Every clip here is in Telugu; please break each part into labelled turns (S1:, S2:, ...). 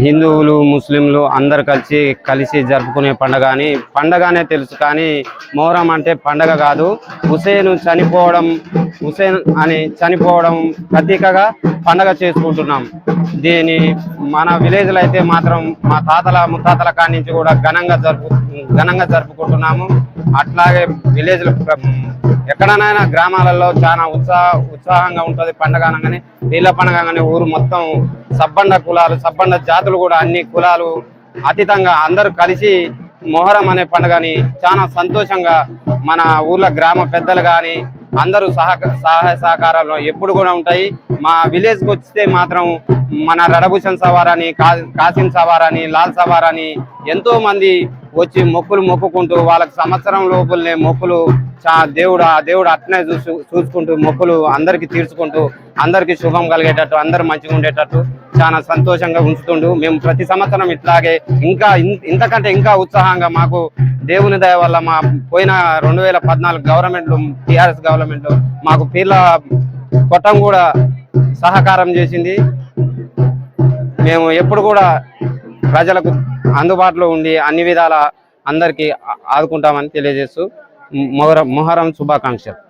S1: హిందువులు ముస్లింలు అందరు కలిసి కలిసి జరుపుకునే పండగ అని పండగనే తెలుసు కానీ మొహరం అంటే పండగ కాదు. హుసేన్ చనిపోవడం హుసేన్ అని చనిపోవడం ప్రతీకగా పండగ చేసుకుంటున్నాం. దీని మన విలేజ్లో అయితే మాత్రం మా తాతల ముత్తాతల కాడి నుంచి కూడా ఘనంగా జరుపు ఘనంగా జరుపుకుంటున్నాము. అట్లాగే విలేజ్లో ఎక్కడనైనా గ్రామాలలో చాలా ఉత్సాహ ఉత్సాహంగా ఉంటుంది పండగ అనగానే నీళ్ళ పండగ అనగానే ఊరు మొత్తం సబ్బండ కులాలు సబ్బండ జాతులు కూడా అన్ని కులాలు అతీతంగా అందరూ కలిసి మొహరం అనే పండుగని చాలా సంతోషంగా మన ఊర్ల గ్రామ పెద్దలు కానీ అందరూ సహక సహాయ సహకారాలు ఎప్పుడు కూడా ఉంటాయి. మా విలేజ్కి వస్తే మాత్రం మన రడభూషణ్ సవార్ అని కా- కాసిం సవార్ అని లాల్ సవార్ అని ఎంతో మంది వచ్చి మొక్కులు మొక్కుకుంటూ వాళ్ళకి సంవత్సరం లోపలనే మొక్కులు చా దేవుడు ఆ దేవుడు అట్నే చూసు చూసుకుంటూ మొక్కులు అందరికీ తీర్చుకుంటూ అందరికీ శుభం కలిగేటట్టు అందరు మంచిగా ఉండేటట్టు చాలా సంతోషంగా ఉంచుతుండు. మేము ప్రతి సంవత్సరం ఇట్లాగే ఇంకా ఇన్- ఇంతకంటే ఇంకా ఉత్సాహంగా మాకు దేవుని దయ వల్ల మా పోయిన రెండు వేల పద్నాలుగు గవర్నమెంట్ టిఆర్ఎస్ గవర్నమెంట్ మాకు పీర్ల కొట్టం కూడా సహకారం చేసింది. మేము ఎప్పుడు కూడా ప్రజలకు అందుబాటులో ఉండి అన్ని విధాల అందరికీ ఆదుకుంటామని తెలియజేస్తూ మొహరం మొహరం శుభాకాంక్షలు.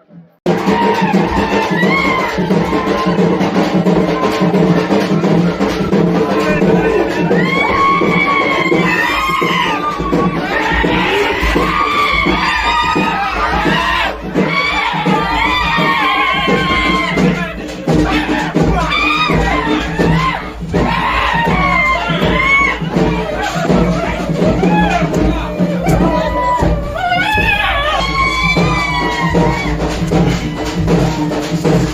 S1: Thank you.